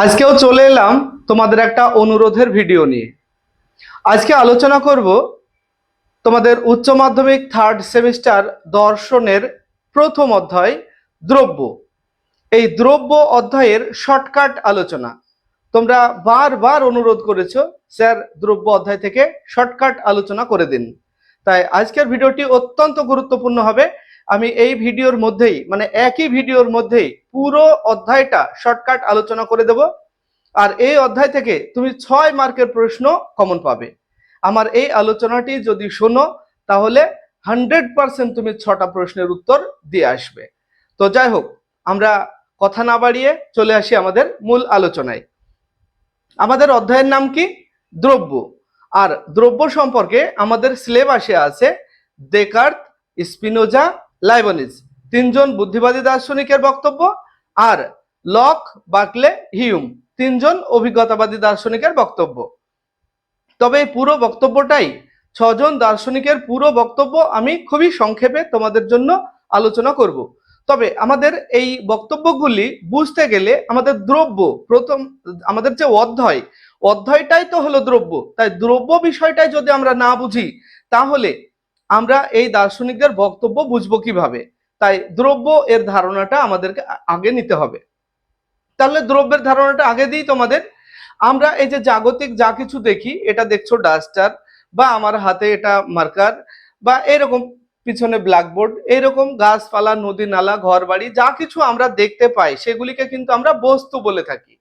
আজকেও চলে এলাম তোমাদের একটা অনুরোধের ভিডিও নিয়ে। আজকে আলোচনা করব তোমাদের উচ্চ মাধ্যমিক থার্ড সেমিস্টার দর্শনের প্রথম অধ্যায় দ্রব্য। এই দ্রব্য অধ্যায়ের শর্টকাট আলোচনা। তোমরা বারবার অনুরোধ করেছ, স্যার, দ্রব্য অধ্যায় থেকে শর্টকাট আলোচনা করে দিন। তাই আজকের ভিডিওটি অত্যন্ত গুরুত্বপূর্ণ হবে। আমি এই ভিডিওর মধ্যেই মানে একই ভিডিওর মধ্যেই পুরো অধ্যায়টা শর্টকাট আলোচনা করে দেব। আর এই অধ্যায় থেকে তুমি ছয় মার্কের প্রশ্ন কমন পাবে। আমার এই আলোচনাটি যদি শোনো, তাহলে হান্ড্রেড পার্সেন্ট তুমি ছটা প্রশ্নের উত্তর দিয়ে আসবে। তো যাই হোক, আমরা কথা না বাড়িয়ে চলে আসি আমাদের মূল আলোচনায়। আমাদের অধ্যায়ের নাম কি? দ্রব্য। আর দ্রব্য সম্পর্কে আমাদের সিলেবাসে আছে দেকার্ত স্পিনোজা লাইবনিজ। তিনজন বুদ্ধিবাদী দার্শনিকের বক্তব্য আর লক বাকলে হিউম তিনজন অভিজ্ঞতাবাদী দার্শনিকের বক্তব্য। তবে এই পুরো বক্তব্যটাই ছজন দার্শনিকের পুরো বক্তব্য আমি খুবই সংক্ষেপে তোমাদের জন্য আলোচনা করব। তবে আমাদের এই বক্তব্যগুলি বুঝতে গেলে আমাদের দ্রব্য প্রথম, আমাদের যে অধ্যায়, অধ্যায়টাই তো হলো দ্রব্য। তাই দ্রব্য বিষয়টাই যদি আমরা না বুঝি, তাহলে আমরা এই দার্শনিকদের বক্তব্য বুঝব কীভাবে? তাই দ্রব্য এর ধারণাটা আমাদেরকে আগে নিতে হবে। তাহলে দ্রব্যের ধারণাটা আগে দিই তোমাদের। আমরা এই যে জাগতিক যা কিছু দেখি, এটা দেখছ ডাস্টার বা আমার হাতে এটা মার্কার বা এরকম পিছনে ব্ল্যাকবোর্ড, এরকম গাছপালা, নদী নালা ঘর বাড়ি যা কিছু আমরা দেখতে পাই, সেগুলিকে কিন্তু আমরা বস্তু বলে থাকি।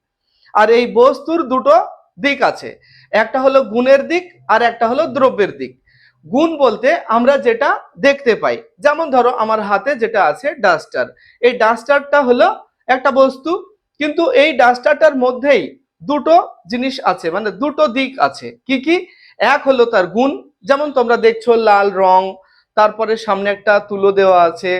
আর এই বস্তুর দুটো দিক আছে। একটা হলো গুণের দিক আর একটা হলো দ্রব্যের দিক। গুণ বলতে আমরা যেটা দেখতে পাই। যেমন ধরো, আমার হাতে যেটা আছে ডাস্টার। এই ডাস্টারটা হলো একটা বস্তু, কিন্তু এই ডাস্টারটার মধ্যেই দুটো জিনিস আছে মানে দুটো দিক আছে। কি কি? এক হলো তার গুণ, যেমন তোমরা দেখছ লাল রং, তারপরে সামনে একটা তুলো দেওয়া আছে।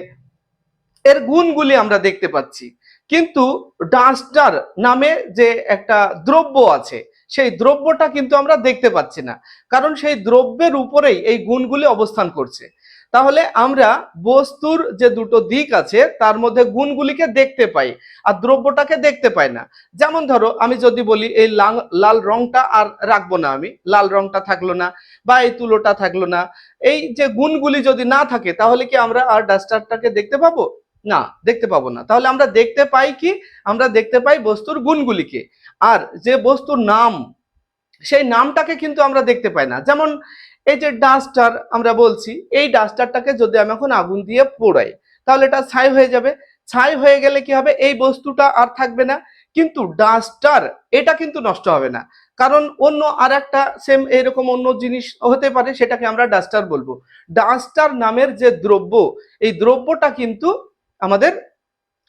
এর গুণগুলি আমরা দেখতে পাচ্ছি। কিন্তু ডাস্টার নামে যে একটা দ্রব্য আছে সেই দ্রব্যটা কিন্তু আমরা দেখতে পাচ্ছি না। কারণ সেই দ্রব্যের উপরেই এই গুণগুলি অবস্থান করছে। তাহলে আমরা বস্তুর যে দুটো দিক আছে, তার মধ্যে গুণগুলিকে দেখতে পাই আর দ্রব্যটাকে দেখতে পাই না। যেমন ধরো, আমি যদি বলি এই লাল রংটা আর রাখব না আমি। লাল রংটা থাকল না বা এই তুলোটা থাকল না। এই যে গুণগুলি যদি না থাকে, তাহলে কি আমরা আর ডাস্টারটাকে দেখতে পাবো? না, দেখতে পাবো না। তাহলে আমরা দেখতে পাই কি? আমরা দেখতে পাই বস্তুর গুণগুলিকে। আর যে বস্তুর নাম, সেই নামটাকে কিন্তু আমরা দেখতে পাই না। যেমন এই যে ডাস্টার আমরা বলছি, এই ডাস্টারটাকে যদি আমি এখন আগুন দিয়ে পোড়াই, তাহলে এটা ছাই হয়ে যাবে। ছাই হয়ে গেলে কি হবে? এই বস্তুটা আর থাকবে না। কিন্তু ডাস্টার, এটা কিন্তু নষ্ট হবে না। কারণ অন্য আর একটা সেম এরকম অন্য জিনিস হতে পারে, সেটাকে আমরা ডাস্টার বলব। ডাস্টার নামের যে দ্রব্য, এই দ্রব্যটা কিন্তু আমাদের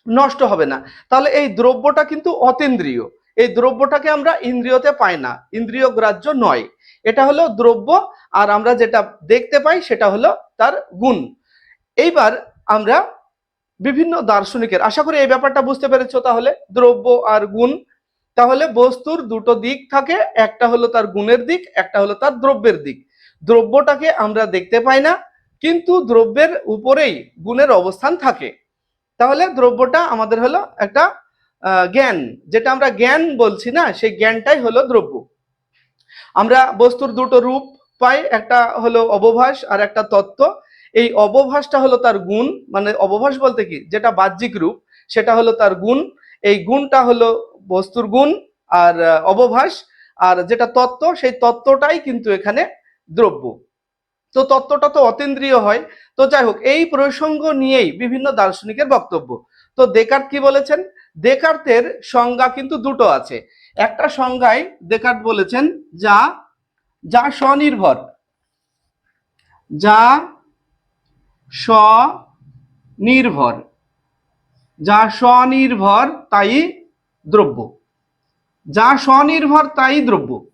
নষ্ট হবে না। তাহলে এই দ্রব্যটা কিন্তু অতীন্দ্রিয়। এই দ্রব্যটাকে আমরা ইন্দ্রিয়তে পাই না ইন্দ্রিয় গ্রাহ্য নয়। এটা হলো দ্রব্য, আর আমরা যেটা দেখতে পাই সেটা হলো তার গুণ। এইবার আমরা বিভিন্ন দার্শনিকের, আশা করি এই ব্যাপারটা বুঝতে পেরেছ তাহলে, দ্রব্য আর গুণ। তাহলে বস্তুর দুটো দিক থাকে, একটা হলো তার গুণের দিক, একটা হলো তার দ্রব্যের দিক। দ্রব্যটাকে আমরা দেখতে পাই না, কিন্তু দ্রব্যের উপরেই গুণের অবস্থান থাকে। তাহলে দ্রব্যটা আমাদের হলো একটা জ্ঞান। যেটা আমরা জ্ঞান বলছি না, সেই জ্ঞানটাই হলো দ্রব্য। আমরা বস্তুর দুটো রূপ পাই, একটা হলো অবভাস আর একটা তত্ত্ব। এই অবভাসটা হলো তার গুণ মানে অবভাস বলতে কি? যেটা বাহ্যিক রূপ, সেটা হলো তার গুণ। এই গুণটা হলো বস্তুর গুণ আর অবভাস। আর যেটা তত্ত্ব, সেই তত্ত্বটাই কিন্তু এখানে দ্রব্য। তো তত্ত্বটা তো অতীন্দ্রিয় হয়। তো যাই হোক, এই প্রসঙ্গ নিয়েই বিভিন্ন দার্শনিকের বক্তব্য। তো দেকার্ত কি বলেছেন? দেকার্তের সংজ্ঞা কিন্তু দুটো আছে। একটা সংজ্ঞায় দেকার্ত বলেছেন, যা যা স্বনির্ভর। যা স্বনির্ভর। যা স্বনির্ভর, তাই দ্রব্য। যা স্বনির্ভর, তাই দ্রব্য।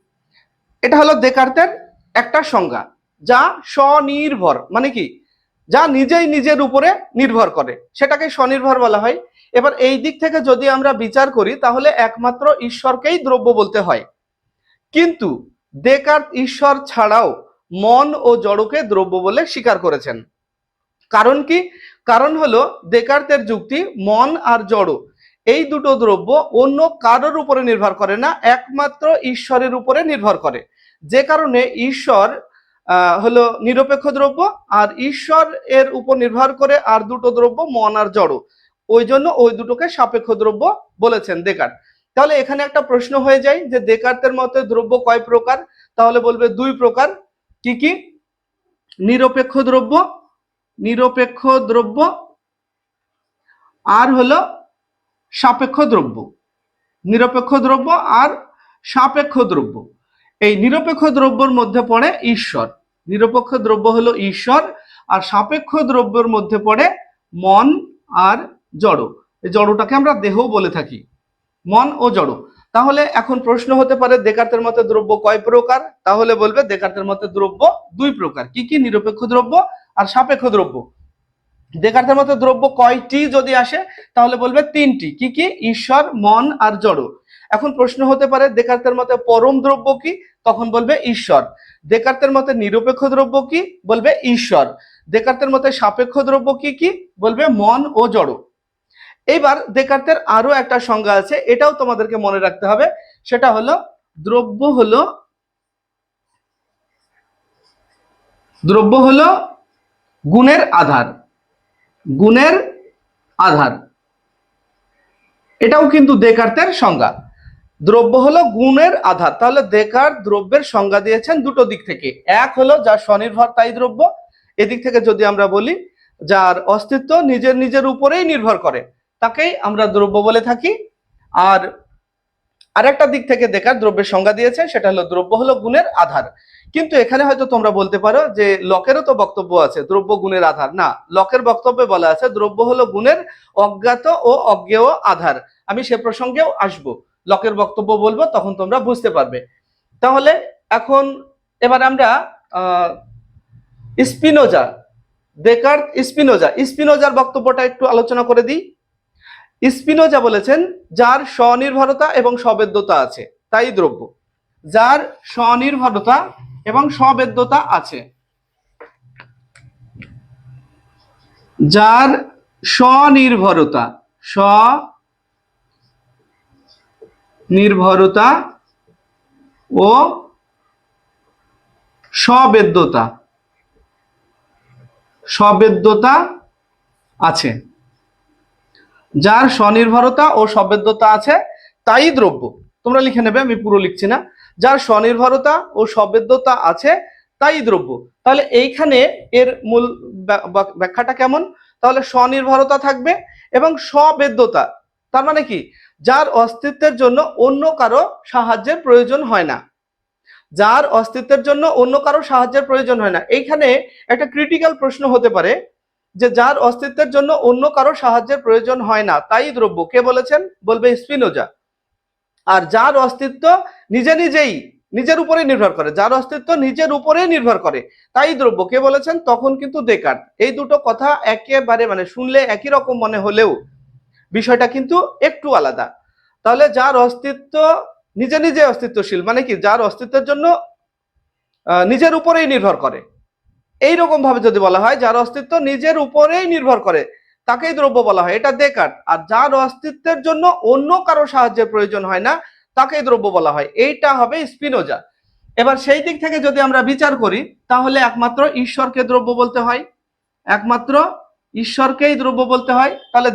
এটা হলো দেকার্তের একটা সংজ্ঞা। যা স্বনির্ভর মানে কি? যা নিজেই নিজের উপরে নির্ভর করে। সেটাকে স্বনির্ভর বলা হয়। এবার এই দিক থেকে যদি আমরা বিচার করি, তাহলে একমাত্র ঈশ্বরকেই দ্রব্য বলতে হয়। কিন্তু দেকার্ত ঈশ্বর ছাড়াও মন ও জড়কে দ্রব্য বলে স্বীকার করেছেন। কারণ কি? কারণ হলো দেকার্তের যুক্তি মন আর জড়, এই দুটো দ্রব্য অন্য কারোর উপরে নির্ভর করে না, একমাত্র ঈশ্বরের উপরে নির্ভর করে। যে কারণে ঈশ্বর হলো নিরপেক্ষ দ্রব্য আর ঈশ্বর এর উপর নির্ভর করে আর দুটো দ্রব্য মন আর জড়। ওই জন্য ওই দুটোকে সাপেক্ষ দ্রব্য বলেছেন দেকার। তাহলে এখানে একটা প্রশ্ন হয়ে যায় যে দেকার্তের মতে দ্রব্য কয় প্রকার? তাহলে বলবে দুই প্রকার। কি কি? নিরপেক্ষ দ্রব্য নিরপেক্ষ দ্রব্য আর হলো সাপেক্ষ দ্রব্য। নিরপেক্ষ দ্রব্য আর সাপেক্ষ দ্রব্য। এই নিরপেক্ষ দ্রব্যর মধ্যে পড়ে ঈশ্বর। নিরপেক্ষ দ্রব্য হলো ঈশ্বর, আর সাপেক্ষ দ্রব্যের মধ্যে পড়ে মন আর জড়। এই জড়টাকে আমরা দেহ বলে থাকি, মন ও জড়। তাহলে এখন প্রশ্ন হতে পারে, দেকার্তের মতে দ্রব্য কয় প্রকার? তাহলে বলবে, দেকার্তের মতে দ্রব্য দুই প্রকার। কি কি? নিরপেক্ষ দ্রব্য আর সাপেক্ষ দ্রব্য। দেকার্তের মতে দ্রব্য কয়টি যদি আসে, তাহলে বলবে তিনটি। কি কি? ঈশ্বর, মন আর জড়। এখন প্রশ্ন হতে পারে দেকার্তের মতে পরম দ্রব্য কি? তখন বলবে ঈশ্বর। দেকার্তের মতে নিরপেক্ষ দ্রব্য কি? বলবে ঈশ্বর। দেকার্তের মতে সাপেক্ষ দ্রব্য কি কি? বলবে মন ও জড়। এইবার দেকার্তের আরও একটা সংজ্ঞা আছে, এটাও তোমাদেরকে মনে রাখতে হবে। সেটা হলো, দ্রব্য হলো দ্রব্য হলো গুণের আধার। গুণের আধার। এটাও কিন্তু দেকার্তের সংজ্ঞা। দ্রব্য হলো গুণের আধার। তাহলে দেকার দ্রব্যের সংজ্ঞা দিয়েছেন দুটো দিক থেকে। এক হলো যা স্বনির্ভর তাই দ্রব্য, এদিক থেকে যদি আমরা বলি যার অস্তিত্ব নিজের নিজের উপরেই নির্ভর করে, তাকেই আমরা দ্রব্য বলে থাকি। আর আরেকটা দিক থেকে দেখার দ্রব্যের সংজ্ঞা দিয়েছে, সেটা হলো দ্রব্য হলো গুণের আধার। কিন্তু এখানে হয়তো তোমরা বলতে পারো যে লকেরও তো বক্তব্য আছে, দ্রব্য গুণের আধার। না, লকের বক্তব্যে বলা আছে দ্রব্য হলো গুণের অজ্ঞাত ও অজ্ঞেয় আধার। আমি সে প্রসঙ্গেও আসব। লকের বক্তব্য বলব, তখন তোমরা বুঝতে পারবে। তাহলে এখন এবার আমরা স্পিনোজা দেকার্ত স্পিনোজা। স্পিনোজার বক্তব্যটা একটু আলোচনা করে দিই। স্পিনোজা বলেছেন, যার স্বনির্ভরতা এবং সবেদ্যতা আছে, তাই দ্রব্য। যার স্বনির্ভরতা এবং সবেদ্যতা আছে। যার স্বনির্ভরতা, স্ব নির্ভরতা ও সবেদ্যতা। সবেদ্যতা আছে। যার স্বনির্ভরতা ও সবেদ্যতা আছে, তাই দ্রব্য। তোমরা লিখে নেবে, আমি পুরো লিখছি না। যার স্বনির্ভরতা ও সবেদ্যতা আছে, তাই দ্রব্য। তাহলে এইখানে এর মূল ব্যা- ব্যা- ব্যাখ্যাটা কেমন? তাহলে স্বনির্ভরতা থাকবে এবং সবেদ্যতা। তার মানে কি? যার অস্তিত্বের জন্য অন্য কারও সাহায্যের প্রয়োজন হয় না। যার অস্তিত্বের জন্য অন্য কারও সাহায্যের প্রয়োজন হয় না। এইখানে একটা ক্রিটিক্যাল প্রশ্ন হতে পারে যে যার অস্তিত্বের জন্য অন্য কারও সাহায্যের প্রয়োজন হয় না, তাই দ্রব্য কে বলেছেন? বলবে স্পিনোজা। আর যার অস্তিত্ব নিজে নিজেই, নিজের উপরেই নির্ভর করে, যার অস্তিত্ব নিজের উপরেই নির্ভর করে, তাই দ্রব্য কে বলেছেন? তখন কিন্তু দেকার্ত এই দুটো কথা একেবারে মানে শুনলে একই রকম মনে হলেও বিষয়টা কিন্তু একটু আলাদা। তাহলে যার অস্তিত্ব, নিজে নিজে অস্তিত্বশীল মানে কি? যার অস্তিত্বের জন্য নিজের উপরেই নির্ভর করে। এই রকম ভাবে যদি বলা হয়, যার অস্তিত্ব নিজের উপরেই নির্ভর করে, তাকেই দ্রব্য বলা হয়। এটা দেকার আর যার অস্তিত্বের জন্য অন্য কারও সাহায্যের প্রয়োজন হয় না, তাকেই দ্রব্য বলা হয়। এইটা হবে স্পিনোজা। এবার সেই দিক থেকে যদি আমরা বিচার করি, তাহলে একমাত্র ঈশ্বরকে দ্রব্য বলতে হয়। একমাত্র ঈশ্বরকেই দ্রব্য বলতে হয়। তাহলে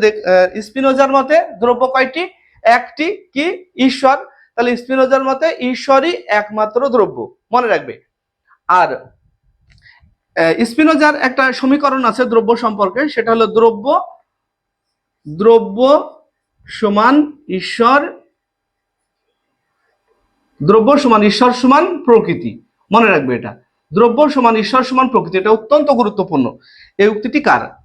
স্পিনোজার মতে দ্রব্য কয়টি? একটি কি? ঈশ্বর। তাহলে স্পিনোজার মতে ঈশ্বরই একমাত্র দ্রব্য। মনে রাখবে। আর স্পিনোজার একটা সমীকরণ আছে দ্রব্য সম্পর্কে। সেটা হলো দ্রব্য দ্রব্য সমান ঈশ্বর, দ্রব্য সমান ঈশ্বর সমান প্রকৃতি। মনে রাখবে এটা। দ্রব্য সমান ঈশ্বর সমান প্রকৃতি, এটা অত্যন্ত গুরুত্বপূর্ণ। এই উক্তিটি কার?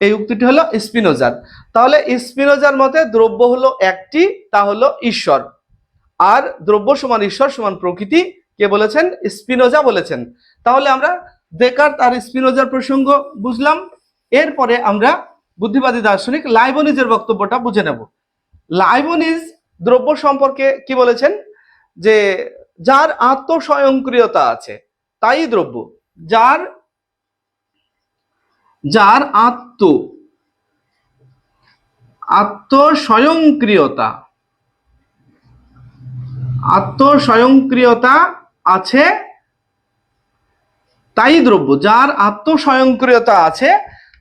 এই উক্তিটি হলো স্পিনোজার তাহলে স্পিনোজার মতে দ্রব্য হলো একটি, তা হলো ঈশ্বর। আর দ্রব্য সমান ঈশ্বর সমান প্রকৃতি, কে বলেছেন? স্পিনোজা বলেছেন। তাহলে আমরা দেকার্ত আর স্পিনোজার প্রসঙ্গ বুঝলাম। এরপরে আমরা বুদ্ধিবাদী দার্শনিক লাইবনিজের বক্তব্যটা বুঝে নেব। লাইবনিজ দ্রব্য সম্পর্কে কি বলেছেন? যে যার আত্মস্বয়ংক্রিয়তা আছে, তাই দ্রব্য। যার যার আত্ম, আত্মস্বয়ংক্রিয়তা। আত্মস্বয়ংক্রিয়তা আছে তাই দ্রব্য, যার আত্মস্বয়ংক্রিয়তা আছে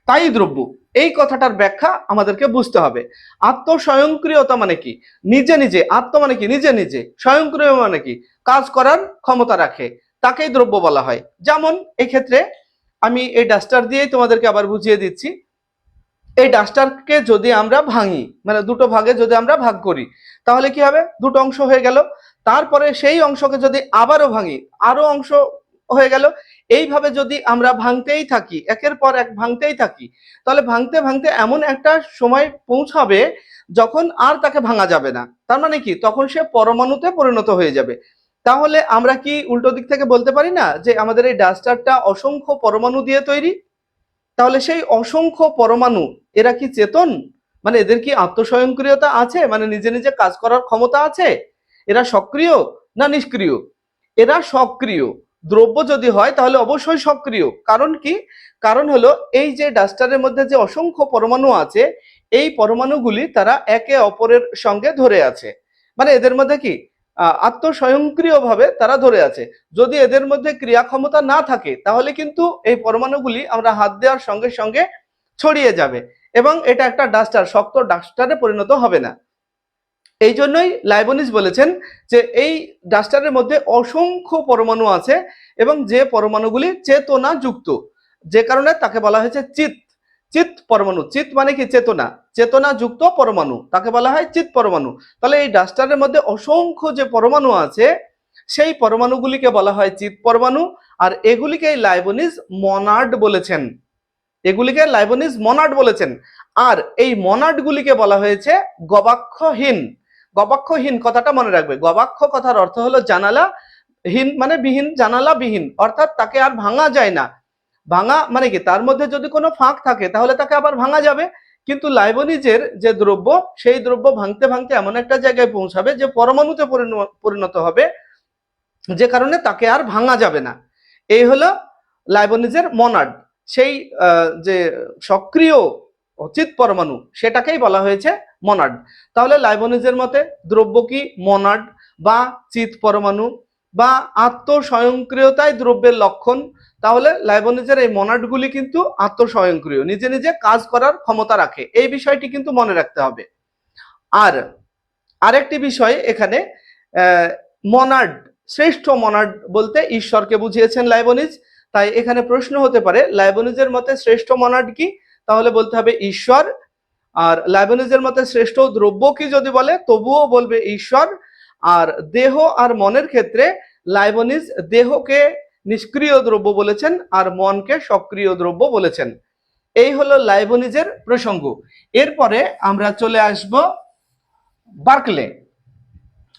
তাই দ্রব্য। এই কথাটার ব্যাখ্যা আমাদেরকে বুঝতে হবে। আত্মস্বয়ংক্রিয়তা মানে কি? নিজে নিজে, আত্ম মানে কি? নিজে নিজে। স্বয়ংক্রিয় মানে কি? কাজ করার ক্ষমতা রাখে। তাকেই দ্রব্য বলা হয়। যেমন এই ক্ষেত্রে আমি এই ডাস্টার দিয়েই তোমাদেরকে আবার বুঝিয়ে দিচ্ছি। এই ডাস্টারকে যদি আমরা ভাঙি মানে দুটো ভাগে যদি আমরা ভাগ করি, তাহলে কি হবে? দুটো অংশ হয়ে গেল। তারপরে সেই অংশকে যদি আবারও ভাঙি আরও অংশ হয়ে গেল। এইভাবে যদি আমরা ভাঙতেই থাকি, একের পর এক ভাঙতেই থাকি, তাহলে ভাঙতে ভাঙতে এমন একটা সময় পৌঁছাবে যখন আর তাকে ভাঙা যাবে না। তার মানে কি? তখন সে পরমাণুতে পরিণত হয়ে যাবে। তাহলে আমরা কি উল্টো দিক থেকে বলতে পারি না যে আমাদের এই ডাস্টারটা অসংখ্য পরমাণু দিয়ে তৈরি? তাহলে সেই অসংখ্য পরমাণু এরা কি চেতন? মানে এদের কি আত্মস্বয়ংক্রিয়তা আছে? মানে নিজে নিজে কাজ করার ক্ষমতা আছে? এরা সক্রিয় না নিষ্ক্রিয়? এরা সক্রিয়। দ্রব্য যদি হয় তাহলে অবশ্যই সক্রিয়। কারণ কি? কারণ হলো এই যে ডাস্টারের মধ্যে যে অসংখ্য পরমাণু আছে, এই পরমাণুগুলি তারা একে অপরের সঙ্গে ধরে আছে। মানে এদের মধ্যে কি? আত্মস্বয়ংক্রিয়ভাবে তারা ধরে আছে। যদি এদের মধ্যে ক্রিয়া ক্ষমতা না থাকে, তাহলে কিন্তু এই পরমাণুগুলি আমরা হাত দেওয়ার সঙ্গে সঙ্গে ছড়িয়ে যাবে এবং এটা একটা ডাস্টার, শক্ত ডাস্টারে পরিণত হবে না। এই জন্যই লাইবনিস বলেছেন যে এই ডাস্টারের মধ্যে অসংখ্য পরমাণু আছে এবং যে পরমাণুগুলি চেতনা যুক্ত, যে কারণে তাকে বলা হয়েছে চিত চিত পরমাণু। চিত মানে কি? চেতনা। চেতনা যুক্ত পরমাণু। তাকে বলা হয় চিত পরমাণু। তাহলে এই ডাস্টারের মধ্যে অসংখ্য যে পরমাণু আছে, সেই পরমাণুগুলিকে বলা হয় চিত পরমাণু। আর এগুলিকে লাইবনিস মনার্ড বলেছেন। এগুলিকে লাইবনিস মনার্ড বলেছেন। আর এই মনার্ড গুলিকে বলা হয়েছে গবাক্ষহীন। গবাক্ষহীন কথাটা মনে রাখবে। গবাক্ষ কথার অর্থ হলো জানালা। হীন মানে বিহীন জানালা বিহীন অর্থাৎ তাকে আর ভাঙা যায় না। ভাঙা মানে কি? তার মধ্যে যদি কোনো ফাঁক থাকে, তাহলে তাকে আবার ভাঙা যাবে। কিন্তু লাইবনিজের যে দ্রব্য, সেই দ্রব্য ভাঙতে ভাঙতে এমন একটা জায়গায় পৌঁছাবে যে পরমাণুতে পরিণ- পরিণত হবে, যে কারণে তাকে আর ভাঙা যাবে না। এই হলো লাইবনিজের মনাড। সেই যে সক্রিয় অচিত পরমাণু, সেটাকেই বলা হয়েছে মনাড। তাহলে লাইবনিজের মতে দ্রব্য কি মনাড বা চিত পরমাণু বা আত্মস্বয়ংক্রিয়তাই দ্রব্যের লক্ষণ? তাহলে লাইবনিজের এই মনাডগুলি কিন্তু আত্মস্বয়ংক্রিয়, নিজে নিজে কাজ করার ক্ষমতা রাখে। এই বিষয়টি কিন্তু মনে রাখতে হবে। আর আরেকটি বিষয় এখানে মনাড শ্রেষ্ঠ মনাড বলতে ঈশ্বরকে বুঝিয়েছেন লাইবনিজ। তাই এখানে প্রশ্ন হতে পারে, লাইবনিজের মতে শ্রেষ্ঠ মনাড কি? তাহলে বলতে হবে ঈশ্বর। আর লাইবনিজের মতে শ্রেষ্ঠ দ্রব্য কি যদি বলে, তবুও বলবে ঈশ্বর। আর দেহ আর মনের ক্ষেত্রে লাইবনিজ দেহকে নিষ্ক্রিয় দ্রব্য বলেছেন আর মনকে সক্রিয় দ্রব্য বলেছেন। এই হলো লাইবনিজের প্রসঙ্গ। এরপরে আমরা চলে আসব বার্কলে।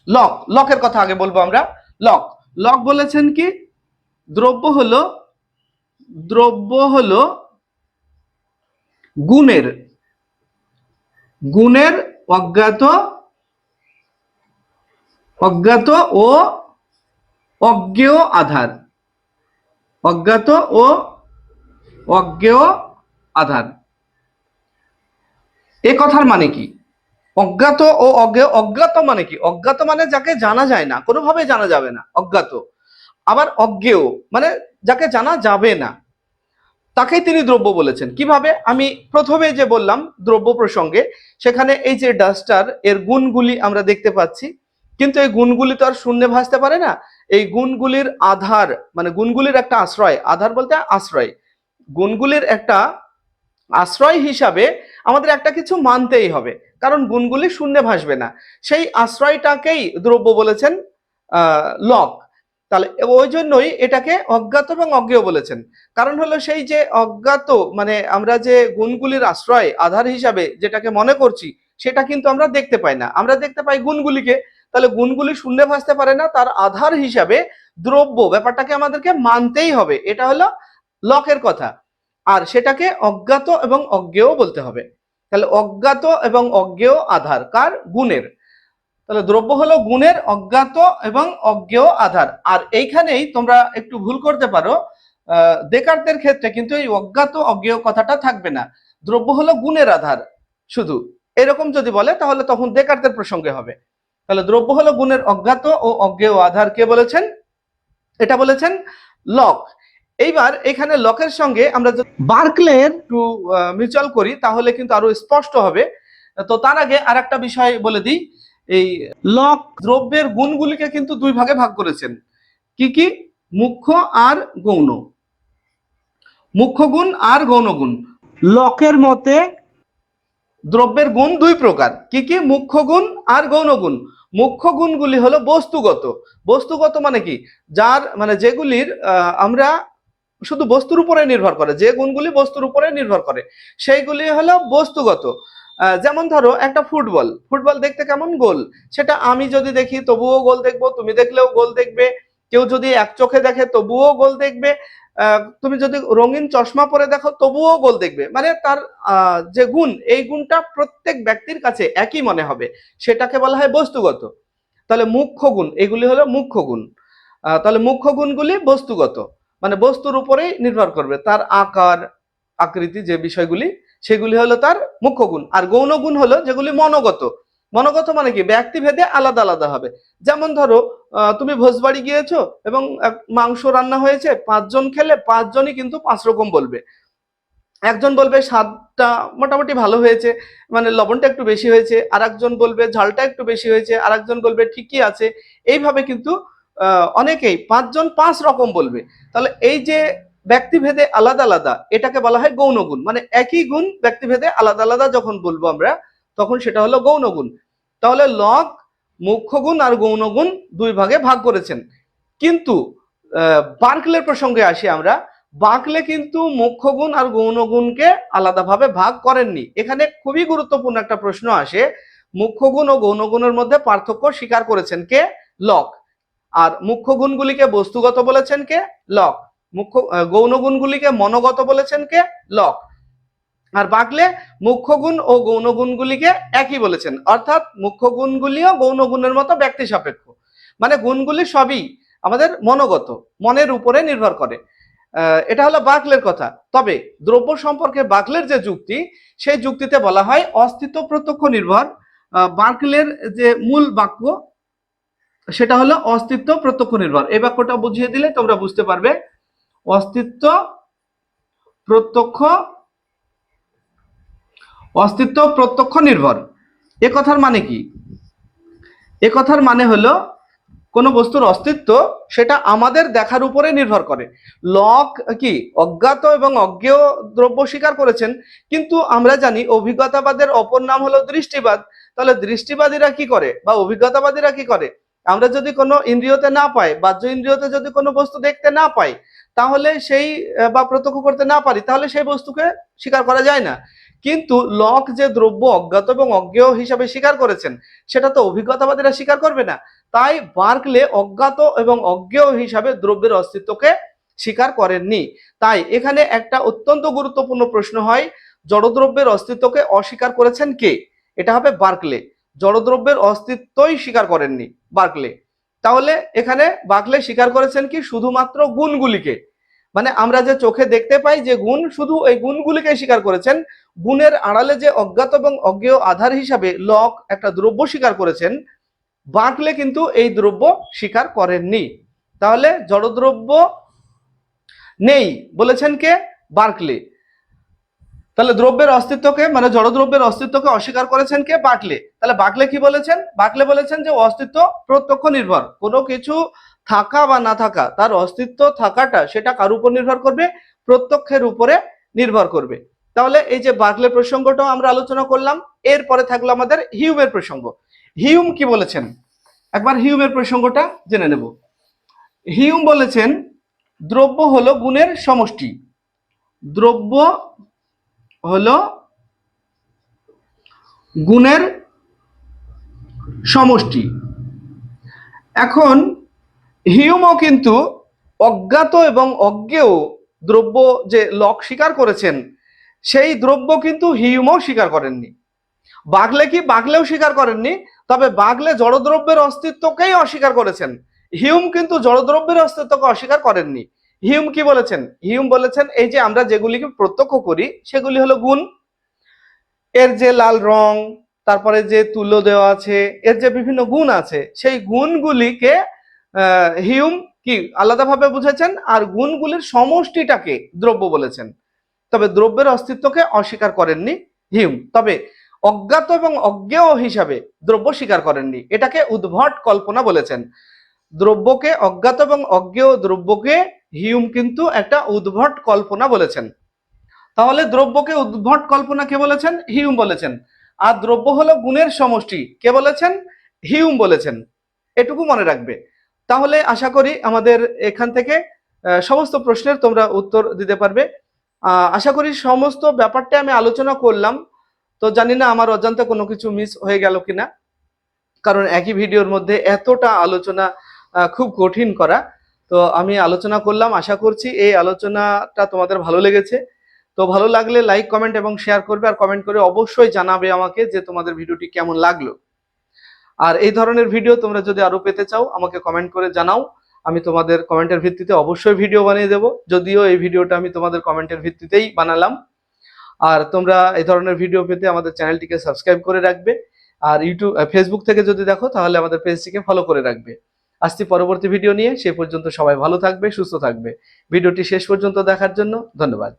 লক, লকের কথা আগে বলব আমরা। লক লক বলেছেন কি? দ্রব্য হলো দ্রব্য হলো গুণের গুণের অজ্ঞাত অজ্ঞাত ও অজ্ঞেয় আধার। অজ্ঞাত ও অজ্ঞেয় আধার। এ কথার মানে কি? অজ্ঞাত ও অজ্ঞেয়, অজ্ঞাত মানে কি? অজ্ঞাত মানে যাকে জানা যায় না, কোনোভাবে জানা যাবে না, অজ্ঞাত। আবার অজ্ঞেয় মানে যাকে জানা যাবে না, তাকেই তিনি দ্রব্য বলেছেন। কীভাবে? আমি প্রথমে যে বললাম দ্রব্য প্রসঙ্গে, সেখানে এই যে ডাস্টার, এর গুণগুলি আমরা দেখতে পাচ্ছি, কিন্তু এই গুণগুলি তো আর শূন্যে ভাসতে পারে না এই গুণগুলির আধার মানে গুণগুলির একটা আশ্রয়। আধার বলতে আশ্রয়। গুণগুলির একটা আশ্রয় হিসাবে আমাদের একটা কিছু মানতেই হবে, কারণ গুণগুলি শূন্যে ভাসবে না। সেই আশ্রয়টাকেই দ্রব্য বলেছেন লক। তাহলে ওই জন্যই এটাকে অজ্ঞাত এবং অজ্ঞেয় বলেছেন। কারণ হলো সেই যে অজ্ঞাত মানে আমরা যে গুণগুলির আশ্রয়, আধার হিসাবে যেটাকে মনে করছি, সেটা কিন্তু আমরা দেখতে পাই না। আমরা দেখতে পাই গুণগুলিকে তাহলে গুণগুলি শূন্যে ভাসতে পারে না, তার আধার হিসাবে দ্রব্য ব্যাপারটাকে আমাদেরকে মানতেই হবে, এটা হলো লকের কথা। আর সেটাকে অজ্ঞাত এবং অজ্ঞেয় বলতে হবে। তাহলে অজ্ঞাত এবং অজ্ঞেয় আধার, কার? গুণের। তাহলে দ্রব্য হলো গুণের, অজ্ঞাত এবং অজ্ঞেয় আধার। আর এইখানেই তোমরা একটু ভুল করতে পারো দেকার্তের ক্ষেত্রে কিন্তু এই অজ্ঞাত, অজ্ঞেয় কথাটা থাকবে না। দ্রব্য হলো গুণের আধার শুধু। এরকম যদি বলে, তাহলে তখন দেকার্তের প্রসঙ্গে হবে। তাহলে দ্রব্য হলো গুণের অজ্ঞাত ও অজ্ঞেয় আধার। কে বলেছেন? এটা বলেছেন লক। এইবার এখানে লকের সঙ্গে আমরা বার্কলের একটু মিউচুয়াল করি, তাহলে কিন্তু আরও স্পষ্ট হবে। তো তার আগে আর একটা বিষয় বলে দিই। এই লক দ্রব্যের গুণগুলিকে কিন্তু দুই ভাগে ভাগ করেছেন। কি কি? মুখ্য আর গৌণ। মুখ্য গুণ আর গৌণ গুণ। লকের মতে দ্রব্যের গুণ দুই প্রকার। কি কি? মুখ্য গুণ আর গৌণ গুণ। মুখ্য গুণগুলি হলো বস্তুগত। বস্তুগত মানে কি? যার মানে যেগুলির আমরা শুধু বস্তুর উপরে নির্ভর করে, যে গুণগুলি বস্তুর উপরে নির্ভর করে, সেইগুলি হলো বস্তুগত। যেমন ধরো একটা ফুটবল ফুটবল দেখতে কেমন গোল? সেটা আমি যদি দেখি তবুও গোল দেখব, তুমি দেখলেও গোল দেখবে। কেউ যদি এক চোখে দেখে তবুও গোল দেখবে। তুমি যদি রঙিন চশমা পরে দেখো, তবুও গোল দেখবে। মানে তার যে গুণ, এই গুণটা প্রত্যেক ব্যক্তির কাছে একই মনে হবে। সেটাকে বলা হয় বস্তুগত। তাহলে মুখ্য গুণ, এগুলি হলো মুখ্য গুণ। তাহলে মুখ্য গুণগুলি বস্তুগত। মানে বস্তুর উপরেই নির্ভর করবে। তার আকার, আকৃতি, যে বিষয়গুলি, সেগুলি হলো তার মুখ্য গুণ। আর গৌণ গুণ হলো যেগুলি মনোগত। মনোগত মানে কি? ব্যক্তি ভেদে আলাদা আলাদা হবে। যেমন ধরো তুমি ভোজবাড়ি গিয়েছো এবং মাংস রান্না হয়েছে, পাঁচজন খেলে পাঁচজনই কিন্তু পাঁচ রকম বলবে। একজন বলবে স্বাদটা মোটামুটি ভালো হয়েছে মানে লবণটা একটু বেশি হয়েছে আর একজন বলবে ঝালটা একটু বেশি হয়েছে আর একজন বলবে ঠিকই আছে। এইভাবে কিন্তু অনেকেই পাঁচজন পাঁচ রকম বলবে। তাহলে এই যে ব্যক্তিভেদে আলাদা আলাদা, এটাকে বলা হয় গৌণ গুণ মানে একই গুণ ব্যক্তিভেদে আলাদা আলাদা যখন বলব আমরা তখন সেটা হলো গৌণ গুণ তাহলে লক মুখ্য গুণ আর গৌণ গুণ দুই ভাগে ভাগ করেছেন। কিন্তু আহ, বার্কলের প্রসঙ্গে আসি আমরা। বাঁকলে কিন্তু মুখ্য গুণ আর গৌণ গুণকে আলাদাভাবে ভাগ করেননি। এখানে খুবই গুরুত্বপূর্ণ একটা প্রশ্ন আসে। মুখ্য গুণ ও গৌণ গুণের মধ্যে পার্থক্য স্বীকার করেছেন কে? লক আর মুখ্য গুণগুলিকে বস্তুগত বলেছেন কে? লক মুখ্য আহ, গৌণ গুণগুলিকে মনোগত বলেছেন কে? লক আর বাকলে মুখ্য গুণ ও গৌণ গুণগুলিকে একই বলেছেন। অর্থাৎ মুখ্য গুণগুলিও গৌণ গুণের মতো ব্যক্তি সাপেক্ষ। মানে গুণগুলি সবই আমাদের মনোগত, মনের উপরে নির্ভর করে। এটা হলো বাকলের কথা। তবে দ্রব্য সম্পর্কে বাকলের যে যুক্তি, সেই যুক্তিতে বলা হয় অস্তিত্ব প্রত্যক্ষ নির্ভর। বার্কলের যে মূল বাক্য, সেটা হলো অস্তিত্ব প্রত্যক্ষ নির্ভর। এই বাক্যটা বুঝিয়ে দিলে তোমরা বুঝতে পারবে। অস্তিত্ব প্রত্যক্ষ অস্তিত্ব প্রত্যক্ষ নির্ভর। এ কথার মানে কি? এ কথার মানে হলো, কোনো বস্তুর অস্তিত্ব সেটা আমাদের দেখার উপরে নির্ভর করে। লক কি? অজ্ঞাত এবং অজ্ঞেয় দ্রব্য স্বীকার করেছেন, কিন্তু আমরা জানি অভিজ্ঞতাবাদের অপর নাম হলো দৃষ্টিবাদ। তাহলে দৃষ্টিবাদীরা কি করে বা অভিজ্ঞতাবাদীরা কি করে? আমরা যদি কোনো ইন্দ্রিয়তে না পাই, বাহ্য ইন্দ্রিয়তে যদি কোনো বস্তু দেখতে না পাই, তাহলে সেই, বা প্রত্যক্ষ করতে না পারি, তাহলে সেই বস্তুকে স্বীকার করা যায় না। কিন্তু লক যে দ্রব্য অজ্ঞাত এবং অজ্ঞেয় হিসাবে স্বীকার করেছেন, সেটা তো অভিজ্ঞতাবাদীরা স্বীকার করবে না। তাই বার্কলে অজ্ঞাত এবং অজ্ঞেয় হিসাবে দ্রব্যের অস্তিত্বকে স্বীকার করেননি। তাই এখানে একটা অত্যন্ত গুরুত্বপূর্ণ প্রশ্ন হয়, জড়দ্রব্যের অস্তিত্বকে অস্বীকার করেছেন কে? এটা হবে বার্কলে। জড়দ্রব্যের অস্তিত্বই স্বীকার করেননি বার্কলে। তাহলে এখানে বার্কলে স্বীকার করেছেন কি? শুধুমাত্র গুণগুলিকে। মানে আমরা যে চোখে দেখতে পাই যে গুণ, শুধু এই গুণগুলিকে স্বীকার করেছেন। গুণের আড়ালে যে অজ্ঞাত এবং অজ্ঞেয় আধার হিসাবে লক একটা দ্রব্য স্বীকার করেছেন বার্কলে কিন্তু এই দ্রব্য স্বীকার করেননি। তাহলে জড়দ্রব্য নেই বলেছেন কে? বার্কলে তাহলে দ্রব্যের অস্তিত্বকে মানে জড়দ্রব্যের অস্তিত্বকে অস্বীকার করেছেন কে? বাকলে। তাহলে বাকলে কি বলেছেন? বাকলে বলেছেন যে অস্তিত্ব প্রত্যক্ষ নির্ভর। কোনো কিছু থাকা বা না থাকা, তার অস্তিত্ব থাকাটা সেটা কার উপর নির্ভর করবে? প্রত্যক্ষের উপরে নির্ভর করবে। তাহলে এই যে বাকলে প্রসঙ্গটাও আমরা আলোচনা করলাম, এরপরে থাকল আমাদের হিউমের প্রসঙ্গ। হিউম কি বলেছেন? একবার হিউমের প্রসঙ্গটা জেনে নেব। হিউম বলেছেন, দ্রব্য হলো গুণের সমষ্টি। দ্রব্য হলো গুণের সমষ্টি। এখন হিউমও কিন্তু অজ্ঞাত এবং অজ্ঞেয় দ্রব্য যে লক স্বীকার করেছেন, সেই দ্রব্য কিন্তু হিউমও স্বীকার করেননি। বাগলে কি বাগলেও স্বীকার করেননি? তবে বাগলে জড়দ্রব্যের অস্তিত্বকেই অস্বীকার করেছেন। হিউম কিন্তু জড়দ্রব্যের অস্তিত্বকে অস্বীকার করেননি। হিউম কি বলেছেন? হিউম বলেছেন, এই যে আমরা যেগুলিকে প্রত্যক্ষ করি, সেগুলি হলো গুণ। এর যে লাল রং, তারপরে যে তুলো দেওয়া আছে, এর যে বিভিন্ন গুণ আছে, সেই গুণগুলিকে হিউম কি? আলাদাভাবে বুঝেছেন? আর গুণগুলির সমষ্টিটাকে দ্রব্য বলেছেন। তবে দ্রব্যের অস্তিত্বকে অস্বীকার করেননি হিউম। তবে অজ্ঞাত এবং অজ্ঞেয় হিসাবে দ্রব্য স্বীকার করেননি। এটাকে উদ্ভট কল্পনা বলেছেন। দ্রব্যকে অজ্ঞাত এবং অজ্ঞেয় দ্রব্যকে হিউম কিন্তু একটা উদ্ভট কল্পনা বলেছেন। তাহলে দ্রব্যকে উদ্ভট কল্পনা কে বলেছেন? হিউম বলেছেন। আর দ্রব্য হলো গুণের সমষ্টি। কে বলেছেন? হিউম বলেছেন। এটুকু মনে রাখবে। তাহলে আশা করি আমাদের এখান থেকে সমস্ত প্রশ্নের তোমরা উত্তর দিতে পারবে। আশা করি সমস্ত ব্যাপারটা আমি আলোচনা করলাম। তো জানি না আমার অজান্তে কোনো কিছু মিস হয়ে গেল কিনা। কারণ একই ভিডিওর মধ্যে এতটা আলোচনা খুব কঠিন করা। তো আমি আলোচনা করলাম, আশা করছি এই আলোচনাটা তোমাদের ভালো লেগেছে। তো ভালো লাগলে লাইক কমেন্ট এবং শেয়ার করবে। আর কমেন্ট করে অবশ্যই জানাবে আমাকে যে তোমাদের ভিডিওটি কেমন লাগল। আর এই ধরনের ভিডিও তোমরা যদি আরও পেতে চাও, আমাকে কমেন্ট করে জানাও। আমি তোমাদের কমেন্টের ভিত্তিতে অবশ্যই ভিডিও বানিয়ে দেব। যদিও এই ভিডিওটা আমি তোমাদের কমেন্টের ভিত্তিতেই বানালাম। আর তোমরা এই ধরনের ভিডিও পেতে আমাদের চ্যানেলটিকে সাবস্ক্রাইব করে রাখবে। আর ইউটিউব ফেসবুক থেকে যদি দেখো, তাহলে আমাদের পেজটিকে ফলো করে রাখবে। আসছি পরবর্তী ভিডিও নিয়ে। সে পর্যন্ত সবাই ভালো থাকবে, সুস্থ থাকবে। ভিডিওটি শেষ পর্যন্ত দেখার জন্য ধন্যবাদ।